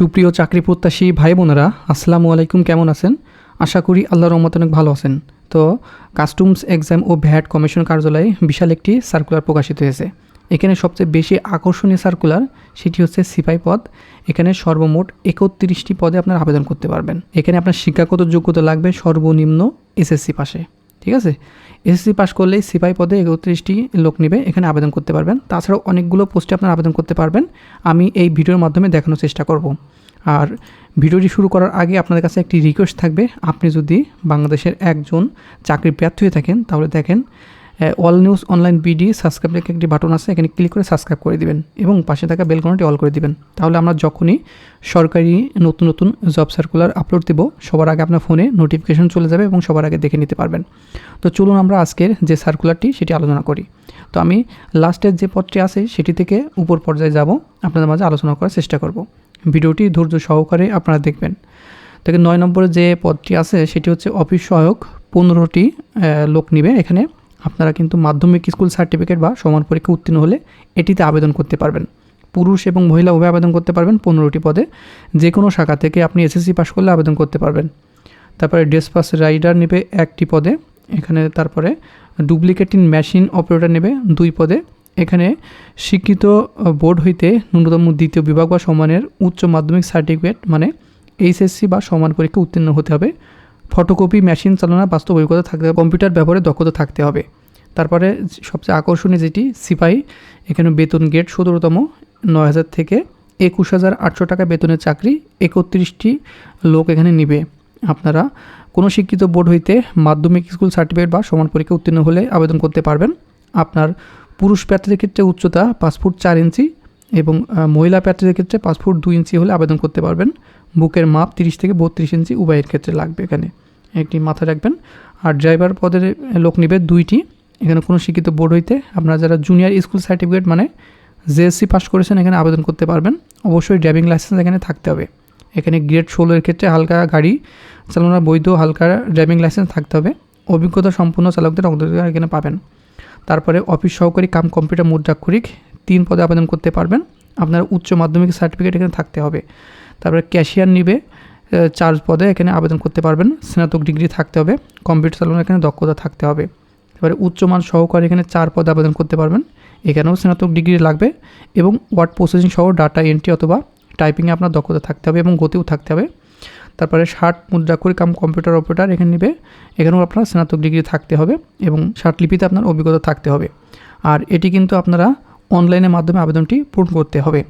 সুপ্রিয় চাকরি প্রত্যাশী ভাই বোনেরা আসসালামু আলাইকুম, কেমন আছেন? আশা করি আল্লাহর রহমত অনেক ভালো আছেন। তো, কাস্টমস এক্সাম ও ভ্যাট কমিশন কার্যালয়ে বিশাল একটি সার্কুলার প্রকাশিত হয়েছে। এখানে সবচেয়ে বেশি আকর্ষণীয় সার্কুলার সেটি হচ্ছে সিপাই পদ। এখানে সর্বমোট একত্রিশটি পদে আপনার আবেদন করতে পারবেন। এখানে আপনার শিক্ষাগত যোগ্যতা লাগবে সর্বনিম্ন এসএসসি পাশে। ঠিক আছে? এসএসসি পাস করলেই সিপাই পদে একত্রিশটি লোক নেবে, এখানে আবেদন করতে পারবেন। তাছাড়াও অনেকগুলো পোস্টে আপনার আবেদন করতে পারবেন। আমি এই ভিডিওর মাধ্যমে দেখানোর চেষ্টা করব। আর ভিডিওটি শুরু করার আগে আপনাদের কাছে একটি রিকোয়েস্ট থাকবে। আপনি যদি বাংলাদেশের একজন চাকরি প্রার্থী হয়ে থাকেন, তাহলে দেখেন All News Online BD subscribe লেখা একটি বাটন আছে, এখানে ক্লিক করে সাবস্ক্রাইব করে দিবেন এবং পাশে থাকা বেলকনটি অল করে দিবেন। তাহলে আমরা যখনই সরকারি নতুন নতুন জব সার্কুলার আপলোড দেব, সবার আগে আপনার ফোনে নোটিফিকেশন চলে যাবে এবং সবার আগে দেখে নিতে পারবেন। তো চলুন আমরা আজকের যে সার্কুলারটি সেটি আলোচনা করি। তো আমি লাস্টের যে পদটি আছে সেটি থেকে উপর পর্যায়ে যাব, আপনাদের মাঝে আলোচনা করার চেষ্টা করব। ভিডিওটি ধৈর্য সহকারে আপনারা দেখবেন। থেকে নয় নম্বরে যে পদটি আছে সেটি হচ্ছে অফিস সহায়ক পনেরোটি লোক নিবে এখানে। আপনারা কিন্তু মাধ্যমিক স্কুল সার্টিফিকেট বা সমান পরীক্ষা উত্তীর্ণ হলে এটিতে আবেদন করতে পারবেন। পুরুষ এবং মহিলা উভয় আবেদন করতে পারবেন পনেরোটি পদে। যে কোনো শাখা থেকে আপনি এসএসসি পাশ করলে আবেদন করতে পারবেন। তারপরে ডেসপাস রাইডার নেবে একটি পদে, এখানে তারপরে ডুপ্লিকেটিং মেশিন অপারেটর নেবে দুই পদে। এখানে শিক্ষিত বোর্ড হইতে ন্যূনতম দ্বিতীয় বিভাগ বা সমানের উচ্চ মাধ্যমিক সার্টিফিকেট মানে এইচএসসি বা সমান পরীক্ষা উত্তীর্ণ হতে হবে। ফটোকপি, মেশিন চালানোর বাস্তব অভিজ্ঞতা থাকতে হবে, কম্পিউটার ব্যবহারে দক্ষতা থাকতে হবে। তারপরে সবচেয়ে আকর্ষণীয় যেটি সিপাহি এখানে বেতন গেট, সতেরোতম নয় হাজার থেকে একুশ হাজার আটশো টাকা বেতনের চাকরি, একত্রিশটি লোক এখানে নিবে। আপনারা কোনো শিক্ষিত বোর্ড হইতে মাধ্যমিক স্কুল সার্টিফিকেট বা সমান পরীক্ষা উত্তীর্ণ হলে আবেদন করতে পারবেন। আপনার পুরুষ প্রার্থীদের ক্ষেত্রে উচ্চতা পাঁচ ফুট চার ইঞ্চি এবং মহিলা প্রার্থীদের ক্ষেত্রে পাঁচ ফুট দুই ইঞ্চি হলে আবেদন করতে পারবেন। বুকের মাপ তিরিশ থেকে বত্রিশ ইঞ্চি উভয়ের ক্ষেত্রে লাগবে এখানে। একটি মাথায় রাখবেন। আর ড্রাইভার পদের লোক নেবে দুইটি। এখানে কোনো শিক্ষিত বোর্ড হইতে আপনারা যারা জুনিয়র স্কুল সার্টিফিকেট মানে জেএসসি পাস করেছেন এখানে আবেদন করতে পারবেন। অবশ্যই ড্রাইভিং লাইসেন্স এখানে থাকতে হবে। এখানে গ্রেড ষোলোর ক্ষেত্রে হালকা গাড়ি চালানোর বৈধ হালকা ড্রাইভিং লাইসেন্স থাকতে হবে। অভিজ্ঞতা সম্পূর্ণ চালকদের অগ্রাধিকার এখানে পাবেন। তারপরে অফিস সহকারী কাম কম্পিউটার মুদ্রাক্ষরিক তিন পদে আবেদন করতে পারবেন। আপনার উচ্চ মাধ্যমিক সার্টিফিকেট এখানে থাকতে হবে। তারপরে ক্যাশিয়ার নিবে চার্জ পদে এখানে আবেদন করতে পারবেন। স্নাতক ডিগ্রি থাকতে হবে কম্পিউটার চালানোর এখানে দক্ষতা থাকতে হবে। এবারে উচ্চমান সহকারী এখানে চার পদে আবেদন করতে পারবেন। এখানেও স্নাতক ডিগ্রি লাগবে এবং ওয়ার্ড প্রসেসিং সহ ডাটা এন্ট্রি অথবা টাইপিংয়ে আপনার দক্ষতা থাকতে হবে এবং গতিও থাকতে হবে। তারপরে ষাট মুদ্রাক্ষরী কাম কম্পিউটার অপারেটার এখানে নেবে, এখানেও আপনার স্নাতক ডিগ্রি থাকতে হবে এবং ষাট লিপিতে আপনার অভিজ্ঞতা থাকতে হবে। আর এটি কিন্তু আপনারা অনলাইনের মাধ্যমে আবেদনটি পূরণ করতে হবে।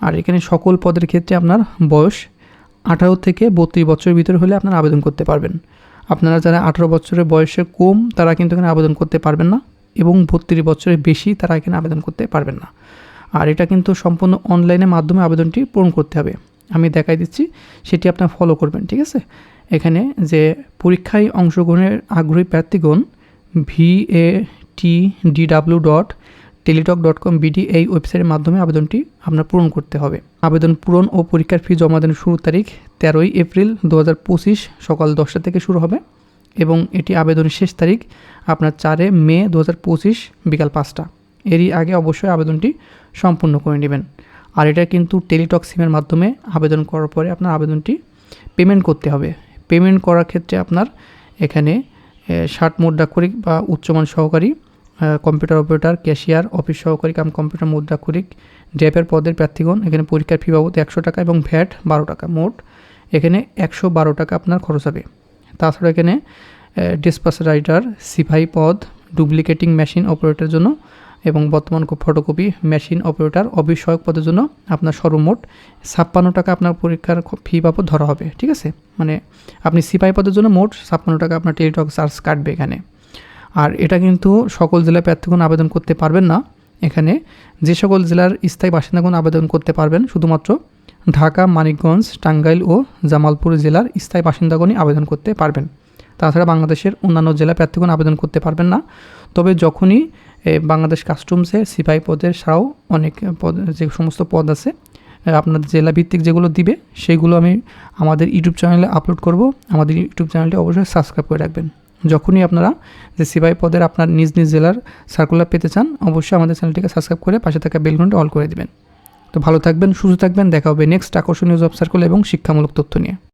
আর এখানে সকল পদের ক্ষেত্রে আপনার বয়স আঠারো থেকে বত্রিশ বছরের ভিতরে হলে আপনারা আবেদন করতে পারবেন। আপনারা যারা আঠারো বছরের বয়সে কম, তারা কিন্তু এখানে আবেদন করতে পারবেন না এবং বত্রিশ বছরের বেশি, তারা এখানে আবেদন করতে পারবেন না। আর এটা কিন্তু সম্পূর্ণ অনলাইনের মাধ্যমে আবেদনটি পূরণ করতে হবে। আমি দেখাই দিচ্ছি, সেটি আপনার ফলো করবেন, ঠিক আছে? এখানে যে পরীক্ষায় অংশগ্রহণের আগ্রহী প্রার্থীগণ V A T D W dot Teletalk dot com BD এই ওয়েবসাইটের মাধ্যমে আবেদনটি আপনার পূরণ করতে হবে। আবেদন পূরণ ও পরীক্ষার ফি জমা দেওয়ার শুরু তারিখ তেরোই এপ্রিল দু হাজার পঁচিশ সকাল দশটা থেকে শুরু হবে এবং এটি আবেদনের শেষ তারিখ আপনার চারে মে দু হাজার পঁচিশ বিকাল পাঁচটা। এরই আগে অবশ্যই আবেদনটি সম্পূর্ণ করে নেবেন। আর এটা কিন্তু টেলিটক সিমের মাধ্যমে আবেদন করার পরে আপনার আবেদনটি পেমেন্ট করতে হবে। পেমেন্ট করার ক্ষেত্রে আপনার এখানে ষাট মোট মুদ্রাক্ষরিক বা উচ্চমান সহকারী কম্পিউটার অপারেটার ক্যাশিয়ার অফিস সহকারী, কাম কম্পিউটার মুদ্রা মুদ্রাক্ষরিক ড্রাইভার পদের প্রার্থীগণ, এখানে পরীক্ষার ফি বাবদ একশো টাকা এবং ভ্যাট বারো টাকা মোট। এখানে একশো বারো টাকা আপনার খরচ হবে। তাছাড়া এখানে ডিসপাস রাইটার সিপাহি পদ ডুপ্লিকেটিং মেশিন অপারেটরের জন্য এবং বর্তমান ফটোকপি মেশিন অপারেটর অবিষয়ক পদের জন্য আপনার সর্বমোট ছাপ্পান্ন টাকা আপনার পরীক্ষার ফি বাবদ ধরা হবে। ঠিক আছে? মানে আপনি সিপাহি পদের জন্য মোট ছাপ্পান্ন টাকা আপনার টেলিটক চার্জ কাটবে এখানে। আর এটা কিন্তু সকল জেলায় প্রার্থীগণ আবেদন করতে পারবেন না। এখানে যে সকল জেলার স্থায়ী বাসিন্দাগণ আবেদন করতে পারবেন, শুধুমাত্র ঢাকা, মানিকগঞ্জ, টাঙ্গাইল ও জামালপুর জেলার স্থায়ী বাসিন্দাগণই আবেদন করতে পারবেন। তাছাড়া বাংলাদেশের অন্যান্য জেলা প্রার্থীগণ আবেদন করতে পারবেন না। তবে যখনই বাংলাদেশ কাস্টমসে সিপাহি পদের ছাড়াও অনেক পদ, যে সমস্ত পদ আছে আপনার জেলা ভিত্তিক যেগুলো দিবে, সেগুলো আমি আমাদের ইউটিউব চ্যানেলে আপলোড করব। আমাদের ইউটিউব চ্যানেলটি অবশ্যই সাবস্ক্রাইব করে রাখবেন। যখনই আপনারা যে সিবাই পদের আপনার নিজ নিজ জেলার সার্কুলার পেতে চান, অবশ্যই আমাদের চ্যানেলটিকে সাবস্ক্রাইব করে পাশে থাকা বেলঘন্টা অল করে দেবেন। তো ভালো থাকবেন, সুস্থ থাকবেন, দেখা হবে নেক্সট আকর্ষণীয় জব সার্কুল এবং শিক্ষামূলক তথ্য নিয়ে।